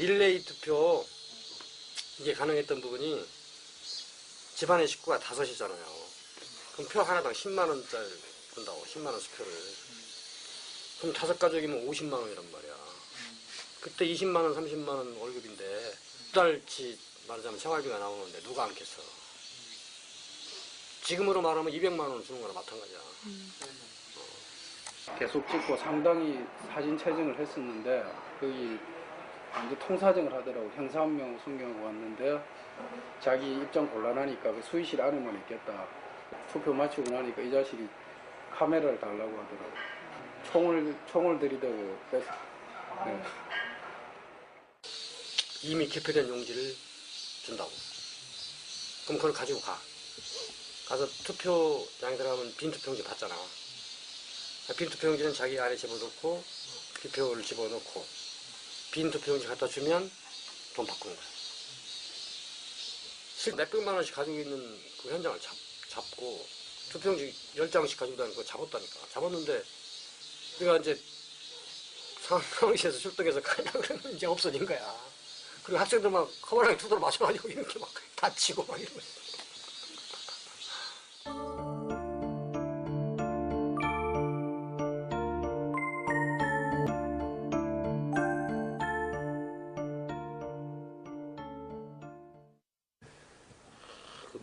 릴레이 투표 이게 가능했던 부분이 집안의 식구가 다섯이잖아요. 그럼 표 하나당 10만 원짜리 준다고 10만 원 수표를. 그럼 다섯 가족이면 50만 원이란 말이야. 그때 20만 원, 30만 원 월급인데 두 달치 말하자면 생활비가 나오는데 누가 안겠어? 지금으로 말하면 200만 원 주는 거나 마찬가지야. 계속 찍고 상당히 사진 촬영을 했었는데 거기 완전 통사정을 하더라고 형사 한 명 숨겨놓고 왔는데 자기 입장 곤란하니까 그 수의실 안에만 있겠다 투표 마치고 나니까 이 자식이 카메라를 달라고 하더라고 총을 총을 들이대고 뺐 네. 이미 개표된 용지를 준다고. 그럼 그걸 가지고 가. 가서 투표장에 들어가면 빈 투표용지 받잖아. 빈 투표용지는 자기 안에 집어넣고 기표를 집어넣고 빈 투표용지 갖다 주면 돈 바꾸는 거야. 실 몇백만 원씩 가지고 있는 그 현장을 잡, 잡고 투표용지 열 장씩 가지고 다니는 거 잡았다니까. 잡았는데 우리가 이제 상황실에서 출동해서 가냐 그러면 이제 없어진 거야. 그리고 학생들 막 커버랑에 두드러 맞아가지고 이렇게 막 다치고 막 이러고.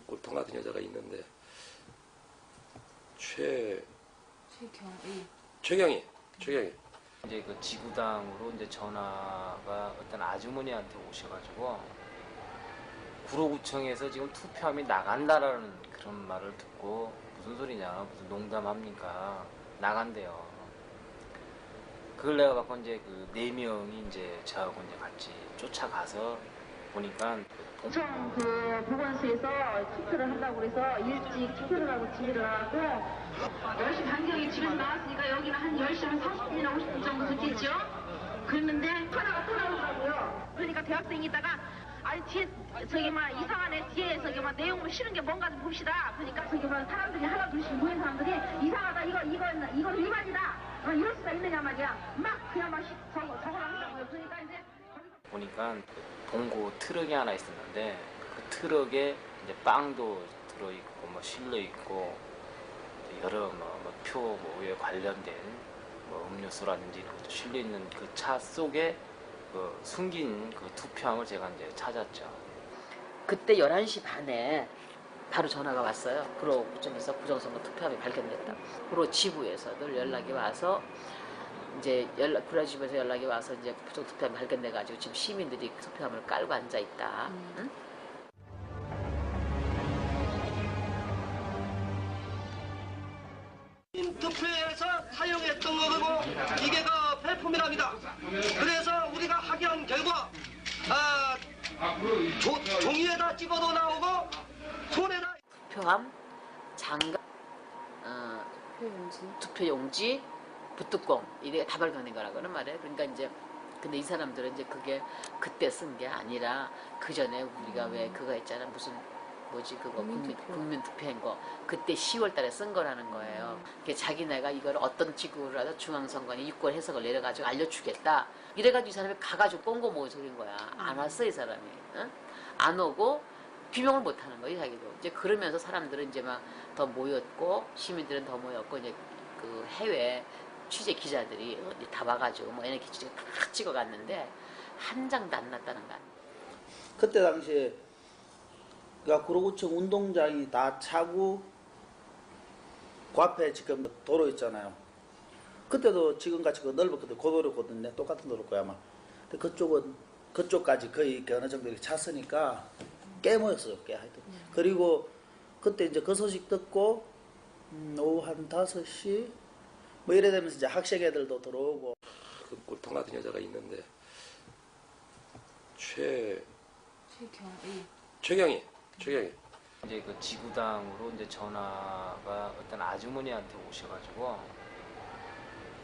꼴통 같은 여자가 있는데 최 최경의 최경이 최경이 이제 그 지구당으로 이제 전화가 어떤 아주머니한테 오셔가지고 구로구청에서 지금 투표함이 나간다라는 그런 말을 듣고 무슨 소리냐 무슨 농담합니까? 나간대요. 그걸 내가 갖고 이제 그 네 명이 이제 저하고 이제 같이 쫓아가서 보니까 구청 그 보건소에서 투표를 한다고 그래서 일찍 투표를 하고 집에 나가고 10시 반경에 집에서 나왔으니까 여기는 한 10시면 30분이나 50분 정도 늦겠죠? 그랬는데 하나가 또 나오더라고요. 그러니까 대학생이 있다가 아니 뒤에 저기 막 이상하네 뒤에 저기 막 내용물 실은 게 뭔가 좀 봅시다. 그러니까 저기 막 사람들이 하나 둘씩 모인 사람들이 이상하다 이거 이거 이거 위반이다. 어, 이럴 수가 있느냐 말이야. 막 그냥 막 시- 적어 적어놨다고요. 그러니까 이제 보니까 그 봉고 트럭이 하나 있었는데 그 트럭에 이제 빵도 들어있고 뭐 실려 있고 여러 뭐표 뭐에 관련된 뭐 음료수라든지 이런 것도 실려 있는 그 차 속에 그 숨긴 그 투표함을 제가 이제 찾았죠. 그때 11시 반에 바로 전화가 왔어요. 구로 구청에서 부정선거 투표함이 발견됐다. 구로 지부에서 늘 연락이 와서 이제 연락 지부에서 연락이 와서 이제 부정 투표함이 발견돼 가지고 지금 시민들이 그 투표함을 깔고 앉아 있다. 응? 투표에서 사용했던 거고 이게 그 발품이랍니다. 그래서 우리가 확인한 결과 아, 조- 종이에다 찍어도 나오고 손에다 투표함, 장갑, 어, 투표용지, 붓뚜껑 이게 다 발견된 거라고는 말이에요. 그러니까 이제 근데 이 사람들은 이제 그게 그때 쓴 게 아니라 그 전에 우리가 왜 그거 있잖아 무슨 뭐지 그거 국민 국민 투표인 거 그때 10월 달에 쓴 거라는 거예요. 그게 자기네가 이걸 어떤 지구라도 중앙선관위 유권 해석을 내려가지고 알려주겠다. 이래가지고 이 사람이 가가지고 꼰고 모은 소린 거야. 안 왔어 이 사람이. 응? 안 오고 규명을 못 하는 거예요, 자기도. 이제 그러면서 사람들은 이제 막 더 모였고, 시민들은 더 모였고, 이제 그 해외 취재 기자들이 이제 다 와가지고 뭐 기자가 다 찍어갔는데, 한 장도 안 났다는 거 아니에요. 그때 당시에 그러니까 구로구청 운동장이 다 차고 그 앞에 지금 도로 있잖아요. 그때도 지금같이 그 넓었거든. 고도로거든요. 똑같은 도로일 거야 아마. 근데 그쪽은 그쪽까지 거의 이렇게 어느 정도 이렇게 찼으니까 꽤 모였어요. 꽤 하여튼. 그리고 그때 이제 그 소식 듣고 음, 오후 한 5시 뭐 이래 되면서 이제 학생 애들도 들어오고 그 꼴통 같은 여자가 있는데 최 최경의. 최경이 최경이 이제 그 지구당으로 이제 전화가 어떤 아주머니한테 오셔가지고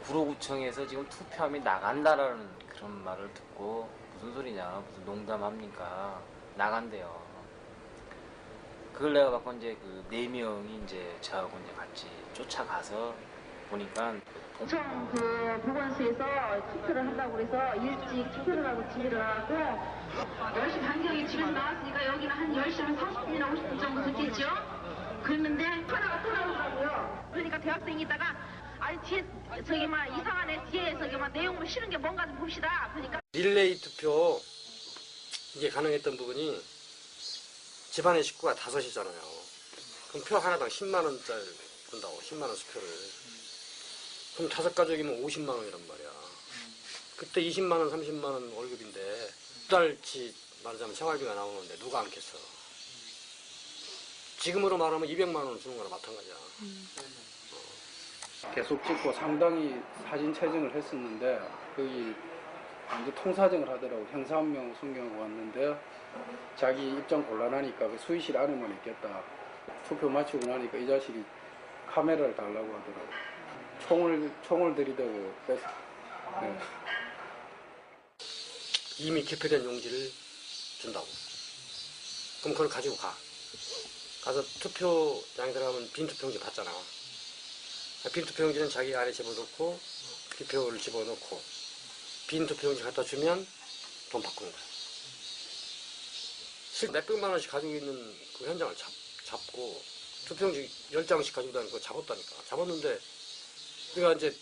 구로구청에서 지금 투표함이 나간다라는 그런 말을 듣고 무슨 소리냐 무슨 농담합니까 나간대요. 그걸 내가 갖고 이제 그 네 명이 이제 저하고 이제 같이 쫓아가서 보니까 청 그 보건소에서 투표를 한다고 그래서 일찍 투표를 하고 집에 나왔고 10시 반경에 집에서 나왔으니까 여기는 한 10시면 30분이나 50분 정도 늦겠죠? 그랬는데 하나가 또 나오더라고요. 그러니까 대학생이다가 아니 뒤에 저기 막 이상한 애 뒤에 저기 막 내용물 실은 게 뭔가 좀 봅시다. 그러니까 릴레이 투표 이게 가능했던 부분이 집안의 식구가 다섯이잖아요. 그럼 표 하나당 10만 원짜리 준다고 10만 원 수표를. 그럼 다섯 가족이면 50만 원이란 말이야. 그때 20만 원, 30만 원 월급인데 두 달치 말하자면 생활비가 나오는데 누가 안겠어? 지금으로 말하면 200만 원 주는 거나 마찬가지야. 계속 찍고 상당히 사진 촬영을 했었는데 거기 이제 통사정을 하더라고 형사 한 명 숨겨놓고 왔는데 자기 입장 곤란하니까 그 수의실 안에만 있겠다 투표 마치고 나니까 이 자식이 카메라를 달라고 하더라고 총을 총을 들이대고 뺐 네. 이미 기표된 용지를 준다고. 그럼 그걸 가지고 가. 가서 투표장에 들어가면 빈 투표용지 받잖아. 빈 투표용지는 자기 안에 집어넣고 기표를 집어넣고 빈 투표용지 갖다 주면 돈 바꾸는 거야. 실 몇백만 원씩 가지고 있는 그 현장을 잡, 잡고 투표용지 열 장씩 가지고 다니는 거 잡았다니까. 잡았는데 우리가 이제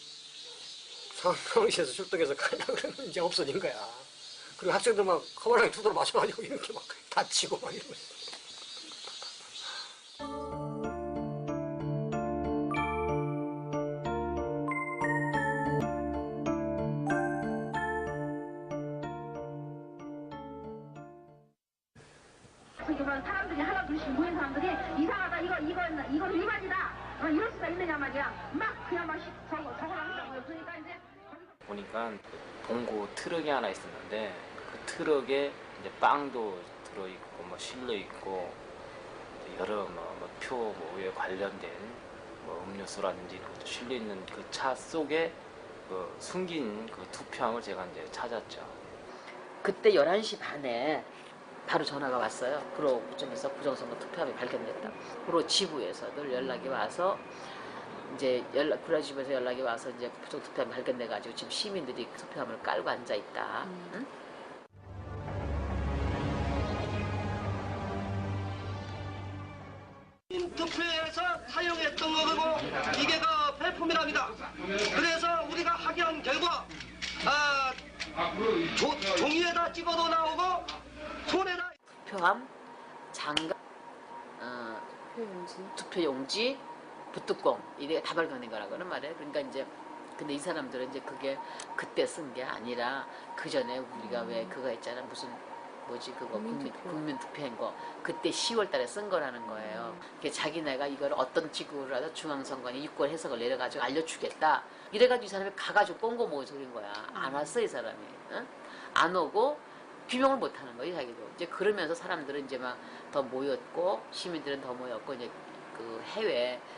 상황실에서 출동해서 가려고 그러면 이제 없어진 거야. 그리고 학생들 막 커버랑에 두드러 맞아가지고 이렇게 막 다치고 막 이러고. 뭐 사람들이 하나 둘씩 모인 사람들이 이상하다. 이거 이거 이거 위반이다 어, 이럴 수가 있느냐 말이야 막 그냥 막 시- 저거 저거 하더라고요 그러니까 이제 보니까 봉고 트럭이 하나 있었는데 그 트럭에 이제 빵도 들어 있고 뭐 실려 있고 여러 뭐표 뭐에 관련된 뭐 음료수라든지 그것도 실려 있는 그 차 속에 그 숨긴 그 투표함을 제가 이제 찾았죠. 그때 11시 반에 바로 전화가 왔어요. 구로 구청에서 부정선거 투표함이 발견됐다. 구로 지부에서 늘 연락이 와서 이제 연락 구로 지부에서 연락이 와서 이제 부정 투표함이 발견돼 가지고 지금 시민들이 그 투표함을 깔고 앉아 있다. 응? 투표에서 사용했던 거고 이게 그 폐품이랍니다. 그래서 우리가 확인한 결과 아, 조- 종이에다 찍어도 나오고 손에다 투표함, 장갑, 어, 투표용지, 붓뚜껑 이게 다 발견된 거라고는 말이에요. 그러니까 이제 근데 이 사람들은 이제 그게 그때 쓴 게 아니라 그 전에 우리가 왜 그거 있잖아 무슨 뭐지 그거 국민 국민 투표인 거 그때 10월달에 쓴 거라는 거예요. 그게 자기네가 이걸 어떤 지구라도 중앙선관위 유권 해석을 내려가지고 알려주겠다. 이래가지고 이 사람이 가가지고 꽁고 모은 소린 거야. 안 왔어 이 사람이. 응? 안 오고 규명을 못 하는 거예요, 자기도. 이제 그러면서 사람들은 이제 막 더 모였고, 시민들은 더 모였고, 이제 그 해외